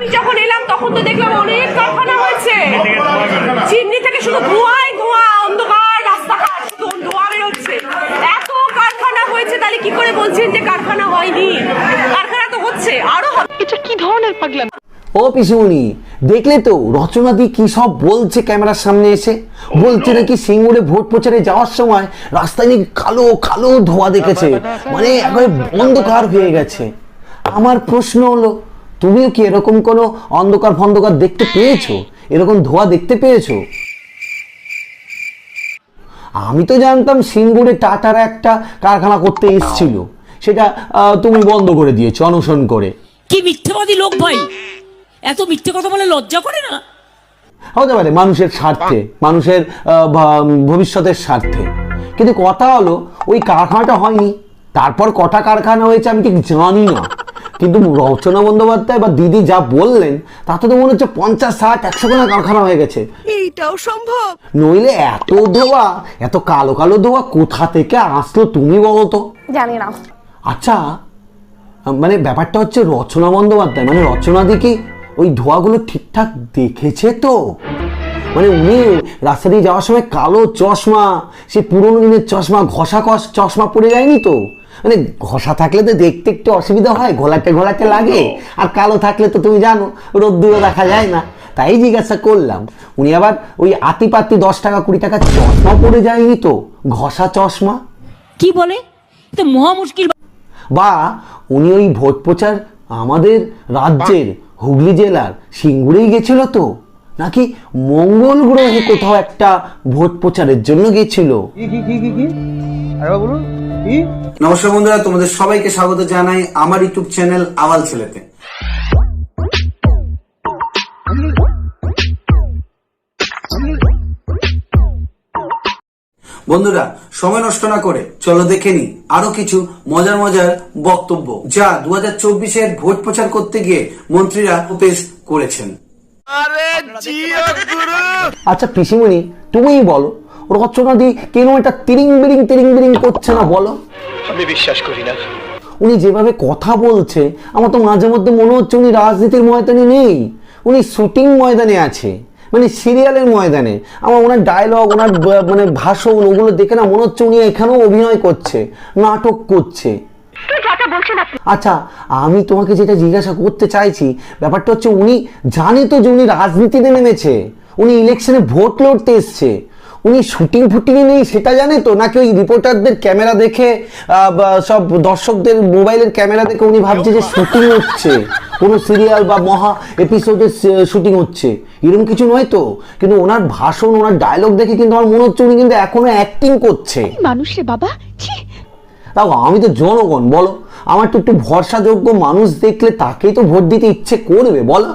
আমি যখন এলাম তখন তো দেখলাম অনেক কারখানা হয়েছে। চিমনি থেকে শুধু ধোঁয়াই ধোঁয়া অন্ধকার রাস্তাঘাট শুধু ধোঁয়া বেরোচ্ছে। এত কারখানা হয়েছে তাহলে কি করে বলছেন যে কারখানা হয়নি? কারখানা তো হচ্ছে আরও এটা কি ধরনের পাগলাম? ও পিসিমণি দেখলে তো রচনা দি কি সব বলছে ক্যামেরার সামনে এসে? বলছে নাকি সিঙ্গুরে ভোট প্রচারে যাওয়ার সময় রাস্তায় নাকি কালো কালো ধোয়া দেখেছে? মানে একবারে অন্ধকার হয়ে গেছে। আমার প্রশ্ন হলো তুমিও কি এরকম কোনো অন্ধকার ফন্ধকার দেখতে পেয়েছ? এরকম ধোয়া দেখতে পেয়েছ? আমি তো জানতাম সিঙ্গুরে টাটার একটা কারখানা করতে এসছিল। সেটা তুমি বন্ধ করে দিয়েছ অনশন করে। কি মিথ্যেবাদী লোক ভাই? এত মিথ্যে কথা বলে লজ্জা করে না? হতে পারে মানুষের স্বার্থে মানুষের ভবিষ্যতের স্বার্থে। কিন্তু কথা হলো ওই কারখানাটা হয়নি। তারপর কটা কারখানা হয়েছে আমি ঠিক জানি না। কিন্তু রচনা বন্দ্যোপাধ্যায় বা দিদি যা বললেন তাতে তো মনে হচ্ছে পঞ্চাশ ষাট একশো খানা কারখানা হয়ে গেছে। এইটাও সম্ভব। নইলে এত ধোয়া এত কালো কালো ধোয়া কোথা থেকে আসলো তুমি বলো তো? জানি না। আচ্ছা মানে ব্যাপারটা হচ্ছে রচনা বন্দ্যোপাধ্যায় মানে রচনা দিকে ওই ধোঁয়াগুলো ঠিকঠাক দেখেছে তো? মানে উনি রাস্তা দিয়ে যাওয়ার সময় কালো চশমা সে পুরোনো দিনের চশমা ঘষা কষ চশমা পড়ে যায়নি তো? মানে ঘষা থাকলে তো দেখতে একটু অসুবিধা হয় ঘোলাটে ঘোলাটে লাগে। আর কালো থাকলে তো তুমি জানো রোদ্দুরও দেখা যায় না। তাই জিজ্ঞাসা করলাম উনি আবার ওই আতি পাতি দশ টাকা কুড়ি টাকা চশমা পড়ে যায়নি তো? ঘষা চশমা? কি বলে? তো মহা মুশকিল বা উনি ওই ভোট প্রচার আমাদের রাজ্যের হুগলি জেলার সিঙ্গুরেই গেছিল তো? নাকি মঙ্গল গ্রহে কোথাও একটা ভোট প্রচারের জন্য গেছিল? কি কি কি কি কি? আরে বলুন নমস্কার বন্ধুরা তোমাদের সবাইকে স্বাগত জানাই আমার ইউটিউব চ্যানেল আওয়াল ছেলেতে। বন্ধুরা সময় নষ্ট না করে চলো দেখে নি আরও কিছু মজার মজার বক্তব্য যা দু হাজার চব্বিশের ভোট প্রচার করতে গিয়ে মন্ত্রীরা পেশ করেছেন। আচ্ছা পিসিমণি তুমিই বলো রচনা কেন এটা তিরিং বিরিং তিরিং বিরিং করছে না বলো? আমি বিশ্বাস করি না। উনি যেভাবে কথা বলছে আমার তো মাঝে মধ্যে মনে হচ্ছে উনি রাজনীতির ময়দানে নেই। উনি শুটিং ময়দানে আছে মানে সিরিয়ালের ময়দানে। আমার ওনার ডায়লগ ওনার মানে ভাষণ ওগুলো দেখে না মনে হচ্ছে উনি এখানেও অভিনয় করছে নাটক করছে। আচ্ছা আমি তোমাকে যেটা জিজ্ঞাসা করতে চাইছি ব্যাপারটা হচ্ছে উনি জানে তো যে উনি রাজনীতিতে নেমেছে উনি ইলেকশনে ভোট লড়তে এসছে উনি শুটিং ফুটিংয়ে নেই সেটা জানে তো? নাকি ওই রিপোর্টারদের ক্যামেরা দেখে সব দর্শকদের মোবাইলের ক্যামেরা দেখে উনি ভাবছে যে শুটিং হচ্ছে? কোনো সিরিয়াল বা মহা এপিসোডের শুটিং হচ্ছে? এরকম কিছু নয় তো? কিন্তু ওনার ভাষণ ওনার ডায়লগ দেখে কিন্তু আমার মনে হচ্ছে উনি কিন্তু এখনও অ্যাক্টিং করছে। মানুষ বাবা তাও আমি তো জনগণ বলো। আমার তো একটু ভরসাযোগ্য মানুষ দেখলে তাকেই তো ভোট দিতে ইচ্ছে করবে বলো।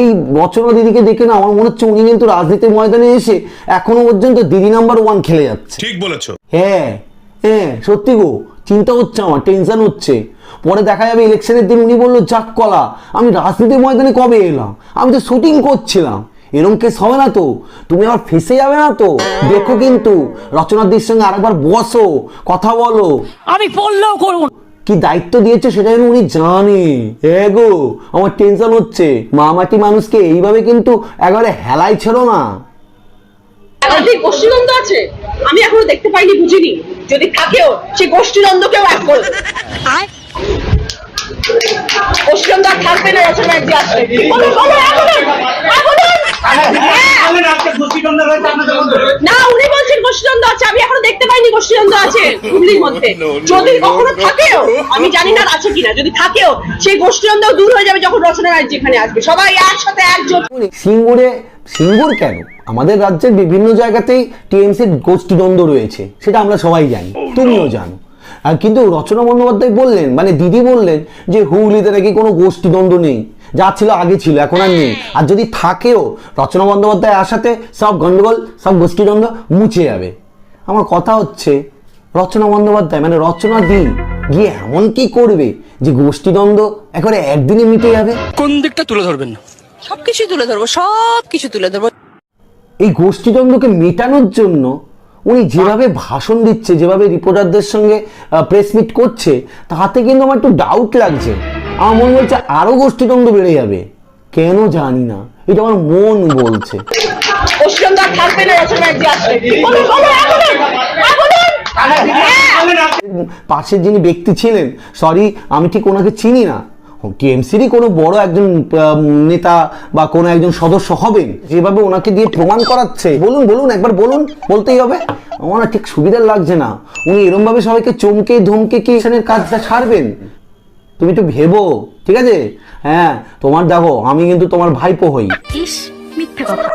এই রচনা দিদিকে দেখে না আমার মনে হচ্ছে উনি কিন্তু রাজনীতির ময়দানে এসে এখনও পর্যন্ত দিদি নাম্বার ওয়ান খেলে যাচ্ছে। ঠিক বলেছ। হ্যাঁ হ্যাঁ সত্যি গো চিন্তা হচ্ছে আমার টেনশন হচ্ছে। পরে দেখা যাবে ইলেকশনের দিন উনি বলল যাক কলা আমি রাজনীতির ময়দানে কবে এলাম? আমি তো শুটিং করছিলাম। এরম কেস হবে না তো? তুমি আবার ফেসে যাবে না তো? দেখো কিন্তু রচনাদির সঙ্গে আরেকবার বসো কথা বলো। আমি পড়লেও করব না। কি দায়িত্ব দিয়েছে সেটা যেন উনি জানে। এগো আমার টেনশন হচ্ছে। মামাটি মানুষকে এইভাবে কিন্তু একবারে হেলাই ছিল না। গোষ্ঠীদ্বন্দ্ব আছে? আমি এখনও দেখতে পাইনি বুঝিনি। যদি থাকেও সে গোষ্ঠীদ্বন্দ্বকেও এক করবে গোষ্ঠীদ্বন্দ্ব আর থাকবে না রচনা হ্যাঁ। না উনি বলছেন গোষ্ঠীদ্বন্দ্ব আছে আমি এখনও দেখতে পাইনি গোষ্ঠীদ্বন্দ্ব আছে হুগলির মধ্যে। যদি কখনো থাকেও আমি জানি না আছে কিনা যদি থাকেও সেই গোষ্ঠীদ্বন্দ্ব দূর হয়ে যাবে যখন রচনা রায় যেখানে আসবে। সবাই একসাথে একজোট। সিঙ্গুরে সিঙ্গুর কেন? আমাদের রাজ্যের বিভিন্ন জায়গাতেই টিএমসির গোষ্ঠীদ্বন্দ্ব রয়েছে সেটা আমরা সবাই জানি তুমিও জানো। আর কিন্তু রচনা বন্দ্যোপাধ্যায় বললেন মানে দিদি বললেন যে হুগলিতে নাকি কোনো গোষ্ঠীদ্বন্দ্ব নেই। যা ছিল আগে ছিল এখন আর নেই। আর যদি থাকেও রচনা বন্দ্যোপাধ্যায় আসাতে সব গন্ডগোল সব গোষ্ঠীদ্বন্দ্ব মুছে যাবে। আমার কথা হচ্ছে রচনা বন্দ্যোপাধ্যায় মানে রচনা দি গিয়ে এমন কি করবে যে গোষ্ঠীদ্বন্দ্ব একেবারে একদিনে মিটে যাবে? কোন দিকটা তুলে ধরবেন না? সবকিছু তুলে ধরবো সব কিছু তুলে ধরবো। এই গোষ্ঠীদ্বন্দ্বকে মেটানোর জন্য উনি যেভাবে ভাষণ দিচ্ছে যেভাবে রিপোর্টারদের সঙ্গে প্রেস মিট করছে তাতে কিন্তু আমার একটু ডাউট লাগছে। আমার মনে হচ্ছে আরও গোষ্ঠীদ্বন্দ্ব বেড়ে যাবে। কেন জানি না। এটা আমার মন বলছে। পাশের যিনি ব্যক্তি ছিলেন সরি আমি ঠিক ওনাকে চিনি না। টিএমসিরই কোনো বড় একজন নেতা বা কোনো একজন সদস্য হবেন যেভাবে ওনাকে দিয়ে প্রমাণ করাচ্ছে। বলুন বলুন একবার বলুন বলতেই হবে। আমার ঠিক সুবিধার লাগছে না। উনি এরম ভাবে সবাইকে চমকে ধমকে কি কাজটা ছাড়বেন? তুমি একটু ভেবো ঠিক আছে? হ্যাঁ তোমার দেখো আমি কিন্তু তোমার ভাইপো হই।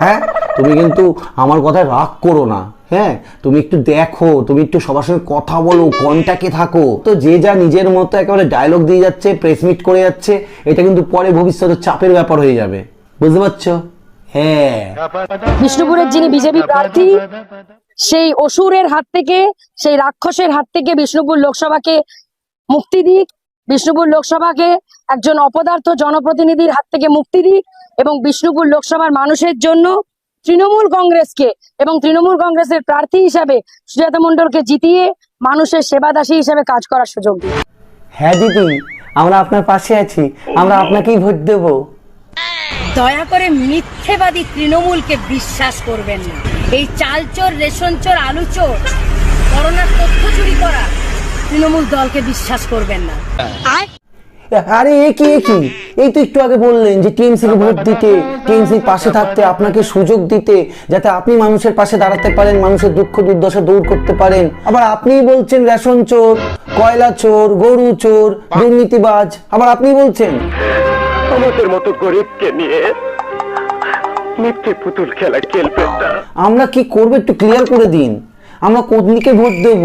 হ্যাঁ তুমি কিন্তু আমার কথায় রাগ করো না হ্যাঁ? তুমি একটু দেখো তুমি একটু সবার সঙ্গে কথা বলো কন্ট্যাক্টে থাকো। তো যে যা নিজের মতো একেবারে ডায়লগ দিয়ে যাচ্ছে প্রেস মিট করে যাচ্ছে এটা কিন্তু পরে ভবিষ্যতে চাপের ব্যাপার হয়ে যাবে। বুঝতে পারছ? হ্যাঁ। বিষ্ণুপুরের যিনি বিজেপি প্রার্থী সেই অসুরের হাত থেকে সেই রাক্ষসের হাত থেকে বিষ্ণুপুর লোকসভাকে মুক্তি দিক। বিষ্ণুপুর লোকসভাকে একজন অপদার্থ জনপ্রতিনিধির হাত থেকে মুক্তি দিক এবং বিষ্ণুপুর লোকসভার মানুষের জন্য তৃণমূল কংগ্রেসকে এবং তৃণমূল কংগ্রেসের প্রার্থী হিসাবে সুজাতা মণ্ডলকে জিতিয়ে মানুষের সেবাদাসী হিসাবে কাজ করার সুযোগ দিক হ্যাঁ দিদি আমরা আপনার পাশে আছি। আমরা আপনাকেই ভোট দেবো। দয়া করে মিথ্যেবাদী তৃণমূলকে বিশ্বাস করবেন না। এই চালচোর রেশন চোর আলু চোর করোনার তথ্য চুরি করা তৃণমূল দলকে বিশ্বাস করবেন না। আরে এ কি এ কি? এই তো একটু আগে বললেন যে টিএমসি কে ভোট দিতে টিএমসি পাশে থাকতে আপনাকে সুযোগ দিতে যাতে আপনি মানুষের পাশে দাঁড়াতে পারেন মানুষের দুঃখ দুর্দশা দূর করতে পারেন। আবার আপনিই বলছেন রেশন চোর কয়লা চোর গরু চোর দুর্নীতিবাজ আবার আপনি বলছেন। আমাদের মতো গরিবকে নিয়ে মিথ্যে পুতুল খেলা খেলবেন আমরা কি করব একটু ক্লিয়ার করে দিন। আমরা কোদনিকে ভোট দেব।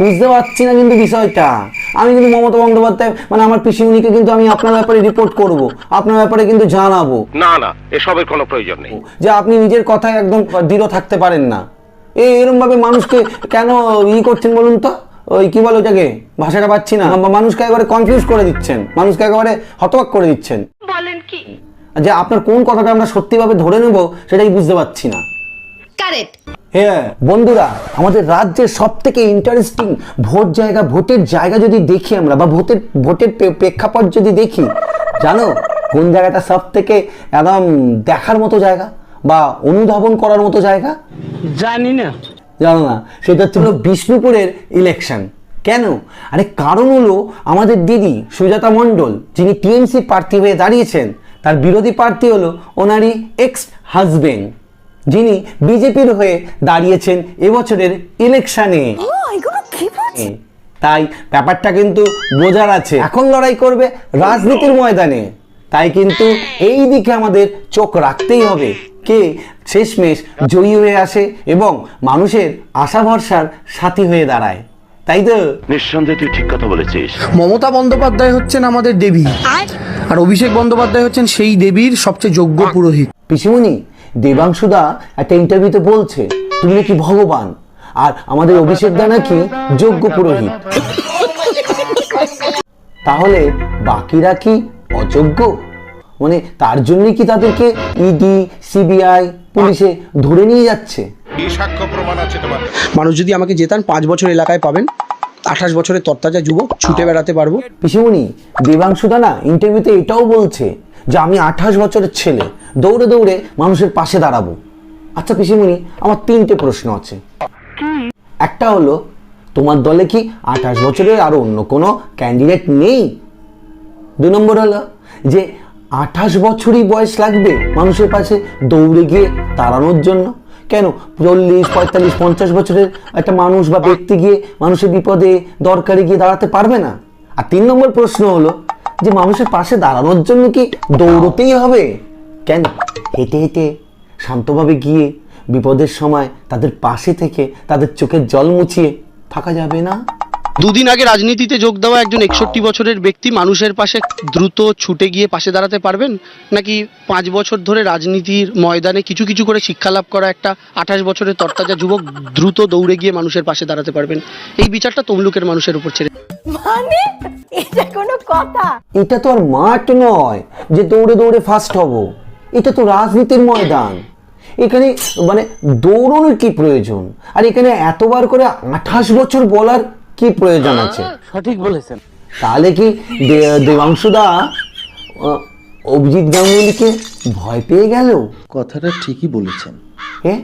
বুঝতে পারছি না কিন্তু বিষয়টা। আমি কিন্তু মমতা বন্দ্যোপাধ্যায় মানে আমার পিসিমণিকে কিন্তু আমি আপনার ব্যাপারে রিপোর্ট করব। আপনার ব্যাপারে কিন্তু জানাব। না না এসবের কোনো প্রয়োজন নেই। যে আপনি নিজের কথায় একদম দৃঢ় থাকতে পারেন না। এই এরম ভাবে মানুষকে কেন ই করছেন বলুন তো? ওই কি বলো ওটাকে? ভাষাটা পাচ্ছি না। বা মানুষকে একেবারে কনফিউজ করে দিচ্ছেন। মানুষকে একেবারে হতবাক করে দিচ্ছেন। বলেন কি? যে আপনার কোন কথাটা আমরা সত্যিভাবে ধরে নেব সেটাই বুঝতে পারছি না। কারেক্ট হ্যাঁ। বন্ধুরা আমাদের রাজ্যের সব থেকে ইন্টারেস্টিং ভোট জায়গা ভোটের জায়গা যদি দেখি আমরা বা ভোটের ভোটের প্রেক্ষাপট যদি দেখি জানো কোন জায়গাটা সব থেকে একদম দেখার মতো জায়গা বা অনুধাবন করার মতো জায়গা? জানি না। জানো না সেটা হচ্ছে হলো বিষ্ণুপুরের ইলেকশন কেন? আরে কারণ হলো আমাদের দিদি সুজাতা মণ্ডল যিনি টিএমসি প্রার্থী হয়ে দাঁড়িয়েছেন তার বিরোধী প্রার্থী হলো ওনারই এক্স হাজবেন্ড যিনি বিজেপির হয়ে দাঁড়িয়েছেন এবছরের ইলেকশনে। তাই ব্যাপারটা কিন্তু বোঝার আছে। এখন লড়াই করবে রাজনীতির ময়দানে। তাই কিন্তু এই দিকে আমাদের চোখ রাখতেই হবে কে শেষমেশ জয়ী হয়ে আসে এবং মানুষের আশা ভরসার সাথী হয়ে দাঁড়ায়। তাই তো? নিঃসন্দেহে তুই ঠিক কথা বলেছিস। মমতা বন্দ্যোপাধ্যায় হচ্ছেন আমাদের দেবী। আর অভিষেক বন্দ্যোপাধ্যায় হচ্ছেন সেই দেবীর সবচেয়ে যোগ্য পুরোহিত। পিসিমণি দেবাংশুদা একটা ইন্টারভিউতে বলছে তুমি নাকি ভগবান? আর আমাদের অভিষেক দা নাকি যোগ্য পুরোহিত। তাহলে বাকিরা কি অযোগ্য? মানে তার জন্য কি তাদেরকে ইডি সিবিআই পুলিশে ধরে নিয়ে যাচ্ছে? মানুষ যদি আমাকে জেতান পাঁচ বছর এলাকায় পাবেন। আঠাশ বছরের তরতাজা যুবক ছুটে বেড়াতে পারব। পিসিমণি দেবাংশুদা না ইন্টারভিউতে এটাও বলছে যে আমি আঠাশ বছরের ছেলে দৌড়ে দৌড়ে মানুষের পাশে দাঁড়াবো। আচ্ছা পিসিমণি আমার তিনটে প্রশ্ন আছে। একটা হলো তোমার দলে কি আঠাশ বছরের আরও অন্য কোনো ক্যান্ডিডেট নেই? দু নম্বর হলো যে আঠাশ বছরই বয়স লাগবে মানুষের পাশে দৌড়ে গিয়ে দাঁড়ানোর জন্য? কেন? চল্লিশ পঁয়তাল্লিশ পঞ্চাশ বছরের একটা মানুষ বা ব্যক্তি গিয়ে মানুষের বিপদে দরকারে গিয়ে দাঁড়াতে পারবে না? আর তিন নম্বর প্রশ্ন হলো যে মানুষের পাশে দাঁড়ানোর জন্য কি দৌড়তেই হবে? কেন? হেঁটে হেঁটে শান্তভাবে গিয়ে বিপদের সময় তাদের পাশে থেকে তাদের চোখের জল মুছিয়ে থাকা যাবে না? দুদিন আগে রাজনীতিতে যোগ দেওয়া একজন একষট্টি বছরের ব্যক্তি মানুষের পাশে দ্রুত ছুটে গিয়ে পাশে দাঁড়াতে পারবেন? নাকি পাঁচ বছর ধরে রাজনীতির ময়দানে কিছু কিছু করে শিক্ষা লাভ করা একটা আঠাশ বছরের তরতাজা যুবক দ্রুত দৌড়ে গিয়ে মানুষের পাশে দাঁড়াতে পারবেন? এই বিচারটা তমলুকের মানুষের উপর ছেড়ে মানে? এটা কোনো কথা? এটা তো আর মাঠ নয় যে দৌড়ে দৌড়ে ফার্স্ট হব। এটা তো রাজনীতির ময়দান। এখানে মানে দৌড়ানোর কি প্রয়োজন? আর এখানে এতবার করে আঠাশ বছর বলার কি প্রয়োজন আছে? সঠিক বলেছেন। তাহলে কি দেবাংশুদা অভিজিৎ গাঙ্গুলিকে ভয় পেয়ে গেল? কথাটা ঠিকই বলেছেন। এ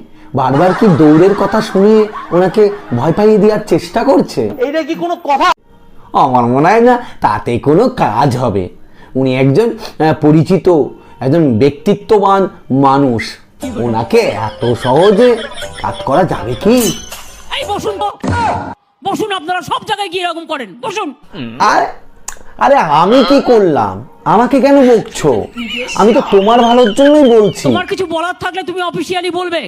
বারবার কি দৌড়ের কথা শুনিয়ে ওনাকে ভয় পাইয়ে দেওয়ার চেষ্টা করছে? এইটা কি কোনো কথা? আমার মনে হয় না তাতে কোনো কাজ হবে। উনি একজন পরিচিত একজন ব্যক্তিত্ববান মানুষ। ওনাকে এত সহজে কাজ করা যাবে কি? এই বসুন বসুন আপনারা সব জায়গায় গিয়ে এরকম করেন। বসুন। আর আরে আমি কি করলাম? আমাকে কেন বকছো? আমি তো তোমার ভালোর জন্যই বলছি। তোমার কিছু বলার থাকলে তুমি অফিসিয়ালি বলবে।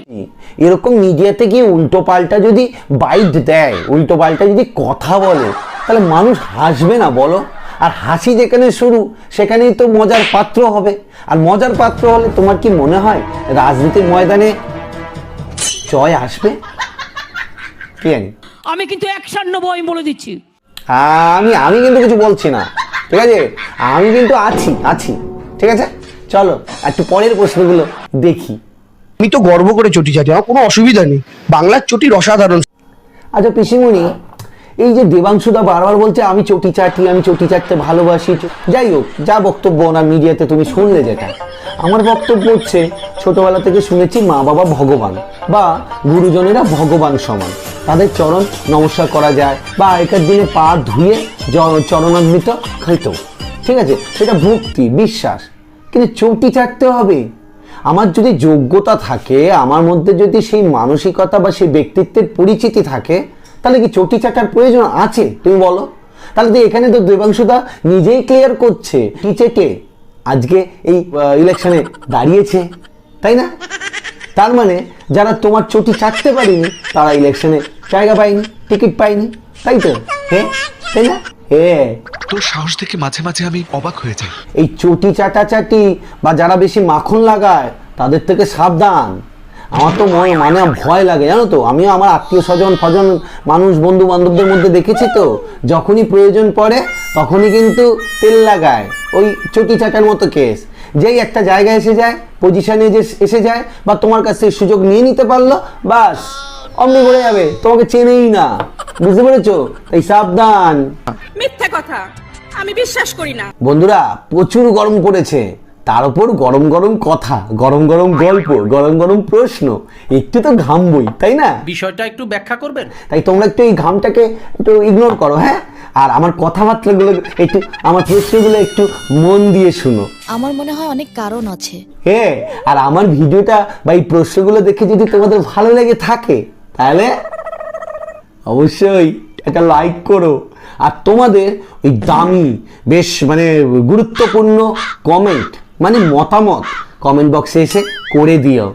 এরকম মিডিয়াতে গিয়ে উল্টো পাল্টা যদি বাইট দেয় উল্টো পাল্টা যদি কথা বলে তাহলে মানুষ হাসবে না বলো। আর হাসি যেখানে শুরু সেখানেই তো মজার পাত্র হবে। আর মজার পাত্র হলে তোমার কি মনে হয় রাজনীতির ময়দানে জয় আসবে? কি জানি। আমি কিন্তু আমি বলে দিচ্ছি। আমি আমি কিন্তু কিছু বলছি না। ঠিক আছে? আমি কিন্তু আছি আছি। ঠিক আছে? চলো একটু পরের প্রশ্নগুলো দেখি। আমি তো গর্ব করে চটি চাটি আমার কোনো অসুবিধা নেই। বাংলার চটির অসাধারণ আচ্ছা পিসিমণি এই যে দেবাংশুদা বারবার বলছে, আমি চটি চাটি আমি চটি চাটতে ভালোবাসি। যাই হোক, যা বক্তব্য ওনার মিডিয়াতে তুমি শুনলে যেটা। আমার বক্তব্য হচ্ছে, ছোটবেলা থেকে শুনেছি মা বাবা ভগবান বা গুরুজনেরা ভগবান সমান। তাদের চরণ নমস্কার করা যায় বা আগেকার দিনে পা ধুয়ে চরণান্বিত খাইত ঠিক আছে? সেটা ভক্তি, বিশ্বাস। কিন্তু চটি চাটতে হবে। আমার যদি যোগ্যতা থাকে, আমার মধ্যে যদি সেই মানসিকতা বা সেই ব্যক্তিত্বের পরিচিতি থাকে তাহলে কি চটি চাটার প্রয়োজন আছে? তুমি বলো। তাহলে তো এখানে তো দেবাংশুদা নিজেই ক্লিয়ার করছে। কি চেটে? আজকে এই ইলেকশনে দাঁড়িয়েছে তাই না? তার মানে যারা তোমার চটি চাটতে পারিনি তারা ইলেকশনে জায়গা পায়নি টিকিট পায়নি তাই তো? হ্যাঁ তাই না? হ্যাঁ তোর সাহস দেখে মাঝে মাঝে আমি অবাক হয়ে যাই। এই চটি চাটাচাটি বা যারা বেশি মাখন লাগায় তাদের থেকে সাবধান। আমার তো মনে মানে ভয় লাগে জানো তো? আমিও আমার আত্মীয় স্বজন ফজন মানুষ বন্ধু বান্ধবদের মধ্যে দেখেছি তো? যখনই প্রয়োজন পড়ে তখনই কিন্তু তেল লাগায়। ওই চটি চাটার মতো কেস যেই একটা জায়গায় এসে যায় পজিশনে যে এসে যায় বা তোমার কাছ থেকে সুযোগ নিয়ে নিতে পারল বাস অমনি বলে যাবে। তোমাকে চেনেই না। বুঝতে পেরেছ? তাই সাবধান। মিথ্যে কথা। আমি বিশ্বাস করি না। বন্ধুরা প্রচুর গরম পড়েছে। তার উপর গরম গরম কথা গরম গরম গল্প গরম গরম প্রশ্ন একটু তো ঘামবই তাই না? বিষয়টা একটু ব্যাখ্যা করবেন? তাই তোমরা একটু এই ঘামটাকে একটু ইগনোর করো হ্যাঁ? আর আমার কথাবার্তাগুলো একটু আমার প্রশ্নগুলো একটু মন দিয়ে শুনো। আমার মনে হয় অনেক কারণ আছে। হ্যাঁ আর আমার ভিডিওটা বা এই প্রশ্নগুলো দেখে যদি তোমাদের ভালো লেগে থাকে তাহলে অবশ্যই একটা লাইক করো। আর তোমাদের ওই দামি বেশ মানে গুরুত্বপূর্ণ কমেন্ট মানে মতামত কমেন্ট বক্সে এসে করে দিও।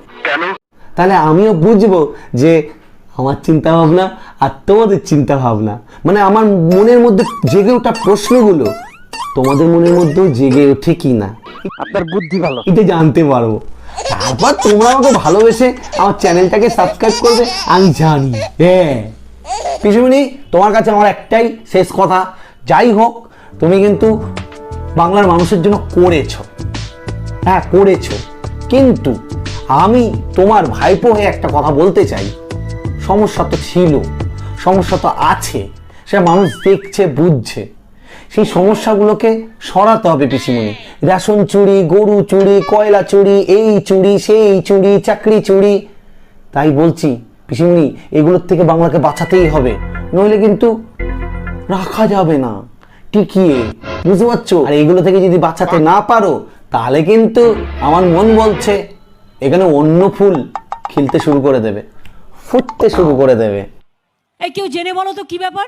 তাহলে আমিও বুঝব যে আমার চিন্তা ভাবনা আর তোমাদের চিন্তা ভাবনা মানে আমার মনের মধ্যে জেগে ওঠা প্রশ্নগুলো তোমাদের মনের মধ্যেও জেগে ওঠে কি না আপনার বুদ্ধি ভালো। এটা জানতে পারব। তারপর তোমরা আমাকে ভালোবেসে আমার চ্যানেলটাকে সাবস্ক্রাইব করবে আমি জানি। হ্যাঁ। পিসুমণি তোমার কাছে আমার একটাই শেষ কথা। যাই হোক তুমি কিন্তু বাংলার মানুষের জন্য করেছ। হ্যাঁ করেছ। কিন্তু আমি তোমার ভাইপো হয়ে একটা কথা বলতে চাই। সমস্যা তো ছিল, সমস্যা তো আছে, সে মানুষ দেখছে, বুঝছে। সেই সমস্যাগুলোকে সরাতে হবে পিসিমণি। রেশন চুরি, গরু চুরি, কয়লা চুরি, এই চুরি, সেই চুরি, চাকরি চুরি। তাই বলছি, পিসিমণি, এগুলোর থেকে বাংলাকে বাঁচাতেই হবে। নইলে কিন্তু রাখা যাবে না। টিকিয়ে, বুঝতে পারছ? আর এগুলো থেকে যদি বাঁচাতে না পারো তাহলে কিন্তু আমার মন বলছে এখানে অন্য ফুল খিলতে শুরু করে দেবে ফুটতে শুরু করে দেবে। এই কেউ জেনে বলো তো কি ব্যাপার?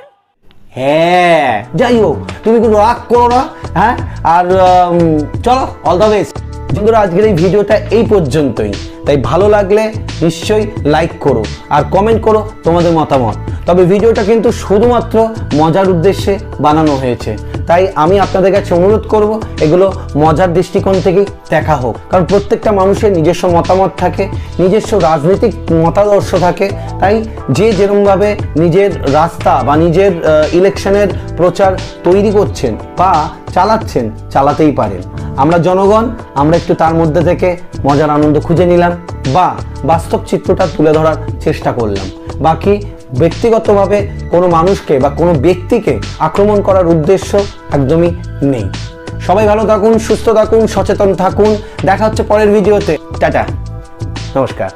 হ্যাঁ যাই হোক তুমি কিন্তু রাগ করো না হ্যাঁ? আর চলো অল দ্য বেস্ট বন্ধুরা আজকের এই ভিডিওটা এই পর্যন্তই। তাই ভালো লাগলে নিশ্চয়ই লাইক করো আর কমেন্ট করো তোমাদের মতামত। তবে ভিডিওটা কিন্তু শুধুমাত্র মজার উদ্দেশ্যে বানানো হয়েছে। তাই আমি আপনাদের কাছে অনুরোধ করব, এগুলো মজার দৃষ্টিকোণ থেকেই দেখা হোক। কারণ প্রত্যেকটা মানুষের নিজস্ব মতামত থাকে, নিজস্ব রাজনৈতিক মতাদর্শ থাকে। তাই যে যেরমভাবে নিজের রাস্তা বা নিজের ইলেকশনের প্রচার তৈরি করছেন বা চালাচ্ছেন, চালাতেই পারেন। আমরা জনগণ, আমরা একটু তার মধ্যে থেকে মজার আনন্দ খুঁজে নিলাম বা বাস্তব চিত্রটা তুলে ধরার চেষ্টা করলাম। বাকি ব্যক্তিগতভাবে কোনো মানুষকে বা কোনো ব্যক্তিকে আক্রমণ করার উদ্দেশ্য একদমই নেই। সবাই ভালো থাকুন, সুস্থ থাকুন, সচেতন থাকুন। দেখা হচ্ছে পরের ভিডিওতে। টাটা। নমস্কার।